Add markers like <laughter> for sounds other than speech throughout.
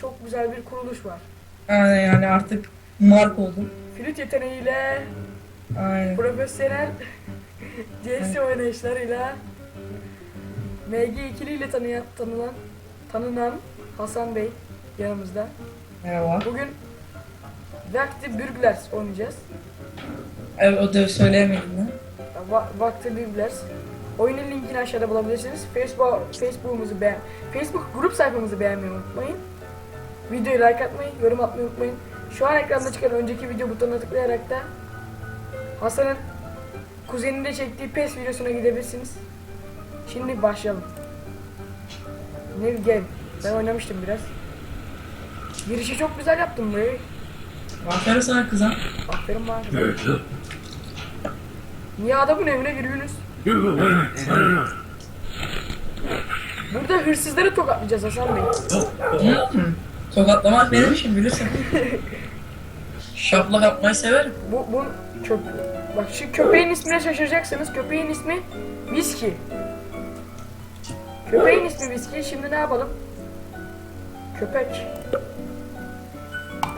çok güzel bir kuruluş var. Aynen yani artık mark oldum. Flüt yeteneğiyle, Aynen. profesyonel <laughs> CS oynayışlarıyla MG ikiliyle tanıyan, tanınan, tanınan Hasan Bey yanımızda. Merhaba. Bugün Vakti Bürglers oynayacağız. Evet o da söyleyemedim ben. Va Vakti Bürglers. Oyunun linkini aşağıda bulabilirsiniz. Facebook Facebook'umuzu beğen, Facebook grup sayfamızı beğenmeyi unutmayın. Videoyu like atmayı, yorum atmayı unutmayın. Şu an ekranda çıkan önceki video butonuna tıklayarak da Hasan'ın kuzeninde çektiği PES videosuna gidebilirsiniz. Şimdi başlayalım. Ne gel. Ben oynamıştım biraz. Girişi çok güzel yaptım be. Aferin sana kızım. Aferin bana. Niye adamın evine giriyorsunuz? Burada hırsızları tokatlayacağız Hasan Bey. Hmm. Tokatlamak benim işim bilirsin. Şaplak atmayı severim. Bu, bu köp Bak şu köpeğin ismine şaşıracaksınız. Köpeğin ismi Viski. Köpeğin ismi Viski. Şimdi ne yapalım? Köpek.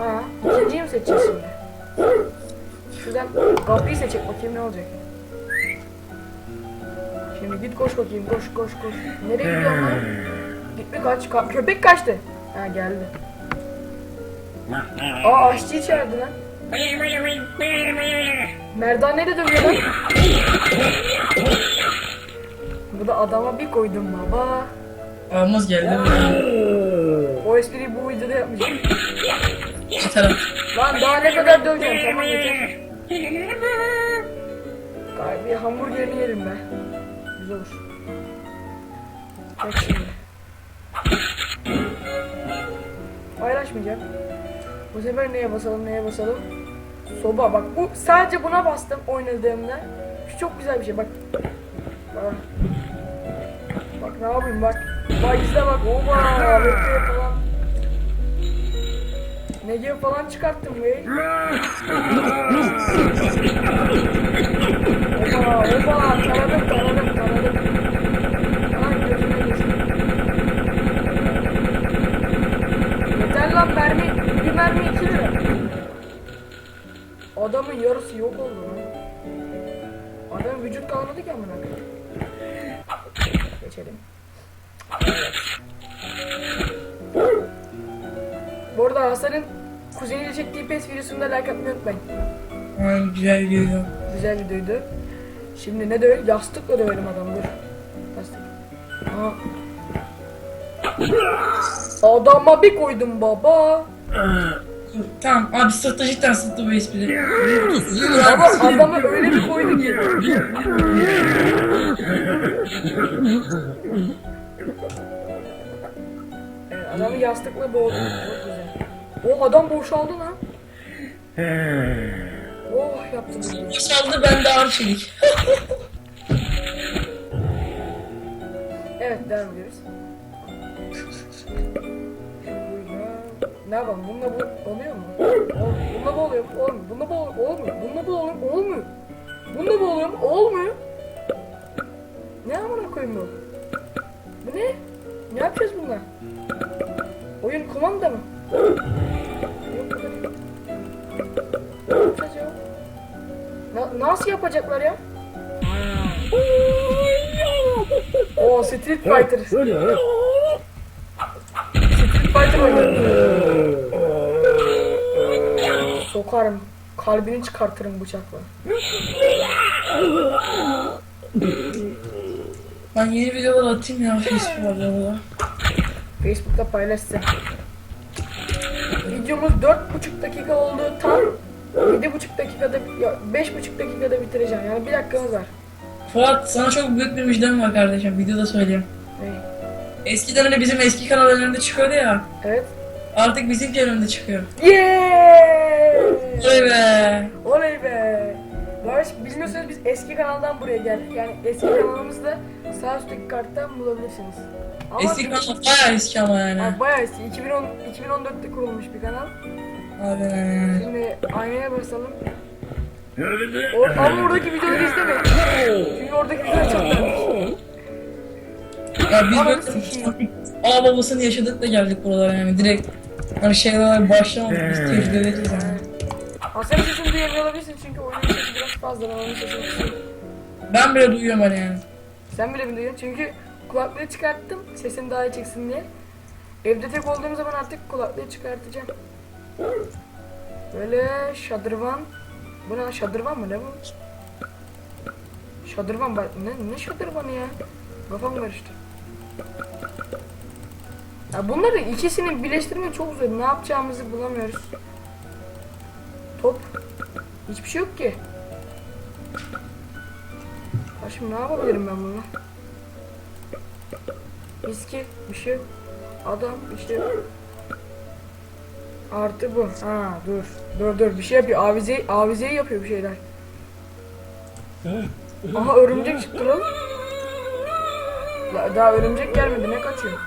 Ha, ikinciyi mi seçeceğiz şimdi? Şuradan kapıyı seçecek bakayım ne olacak. Şimdi git koş bakayım koş koş koş. Nereye gidiyorsun lan? Gitme kaç. Ka- köpek kaçtı. Ha geldi. Aa aşçı çağırdı lan. Merdane de dövüyor lan. Bu da adama bir koydum baba. Almaz geldi. Espriyi bu videoda yapmayacağım. Taraf. Lan daha ne kadar döveceğim tamam yeter. Gayet bir hamburgerini yerim be. Güzel olur. Bak şimdi. Paylaşmayacağım. Bu sefer neye basalım neye basalım. Soba bak bu sadece buna bastım oynadığımda. Şu çok güzel bir şey bak. Bak. Bak ne yapayım bak. Bak izle bak. Oba. AWP falan. Negev falan çıkarttım be. Oba oba taradım taradım taradım. Lan gözüme geçti. Yeter lan mermi. Bir mermi iki lira. Adamın yarısı yok oldu lan. Adamın vücut kalmadı ki amına. Geçelim. Bu arada Hasan'ın kuzeniyle çektiği PES videosunda like atmayı unutmayın. Aynen güzel geliyor. Güzel videoydu. Şimdi ne dövelim? Yastıkla dövelim adamı dur. Yastık. Aa. Adama bir koydum baba. Tamam abi sırtta cidden sırtta bu espri. Baba adama öyle bir koydu ki. Evet, adamı yastıkla boğdum. Çok. O adam boşaldı lan. Oh yaptım. bunu. Saldı ben de ağır çelik. Evet devam ediyoruz. Ne yapalım? Bununla bu oluyor mu? Bununla bu oluyor mu? Olmuyor. Bununla bu oluyor mu? Olmuyor. Bununla bu oluyor mu? Olmuyor. Bununla bu oluyor mu? Olmuyor. Ne amına koyayım bu? Bu ne? Ne yapacağız bununla? Oyun kumanda mı? Na- nasıl yapacaklar ya? O Street Fighter. Street Fighter oynuyor. Sokarım. Kalbini çıkartırım bıçakla. Ben yeni videolar atayım ya Facebook'ta. Facebook'ta paylaşsın. Videomuz 4,5 dakika oldu. Tam 7,5 dakikada, ya 5,5 dakikada bitireceğim. Yani bir dakikamız var. Fuat sana çok büyük bir müjdem var kardeşim. Videoda söyleyeyim. Ne? Eskiden hani bizim eski kanal önünde çıkıyordu ya. Evet. Artık bizimki önünde çıkıyor. Yeah! Vay be. Barış bilmiyorsanız biz eski kanaldan buraya geldik. Yani eski kanalımızda sağ üstteki karttan bulabilirsiniz. Ama Eski kanal bayağı eski ama yani. Yani bayağı eski. 2010, 2014'te kurulmuş bir kanal. Abi. Şimdi aynaya basalım. O, ama oradaki videoları izlemeyin. Çünkü oradaki videolar çok güzel. Ya biz böyle sikeyim. Aa babasını yaşadık da geldik buralara yani direkt hani şeyler başlamadık biz tecrübeliyiz yani. Hasan sesini duyamıyor olabilirsin çünkü oyunun sesi biraz fazla. Ben onun sesini kısıyorum. Ben bile duyuyorum hani yani. Sen bile mi duyuyorsun? Çünkü kulaklığı çıkarttım sesin daha iyi çıksın diye. Evde tek olduğum zaman artık kulaklığı çıkartacağım. Böyle şadırvan. Bu ne şadırvan mı ne bu? Şadırvan bak ne, ne şadırvanı ya? Kafam karıştı. Ya bunları ikisini birleştirmek çok zor. Ne yapacağımızı bulamıyoruz. Top. Hiçbir şey yok ki. Ya şimdi ne yapabilirim ben bununla? Viski bir şey. Adam bir şey. Artı bu. Ha dur. Dur dur bir şey yapıyor. Avize avizeyi yapıyor bir şeyler. Aha örümcek çıktı lan. Daha örümcek gelmedi ne kaçıyor?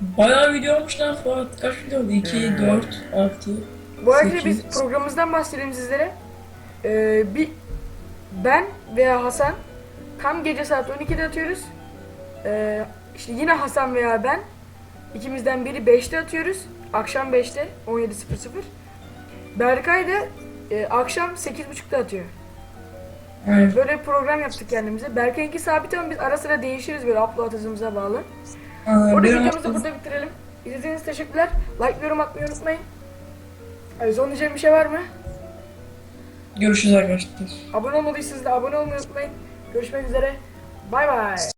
Bayağı video olmuş lan Fuat. Kaç video oldu? 2, 4, 6. Bu arada biz Sekiz. programımızdan bahsedelim sizlere. Ee, bir ben veya Hasan tam gece saat 12'de atıyoruz. Ee, işte yine Hasan veya ben ikimizden biri 5'te atıyoruz. Akşam 5'te 17.00. Berkay da e, akşam 8.30'da atıyor. Yani Böyle bir program yaptık kendimize. Berkay'ınki sabit ama biz ara sıra değişiriz böyle upload hızımıza bağlı. Aa, Burada benim videomuzu burada bitirelim. İzlediğiniz için teşekkürler. Like yorum atmayı unutmayın. Ee, son diyeceğim bir şey var mı? Görüşürüz arkadaşlar. Abone olmadıysanız da abone olmayı unutmayın. Görüşmek üzere. Bay bay.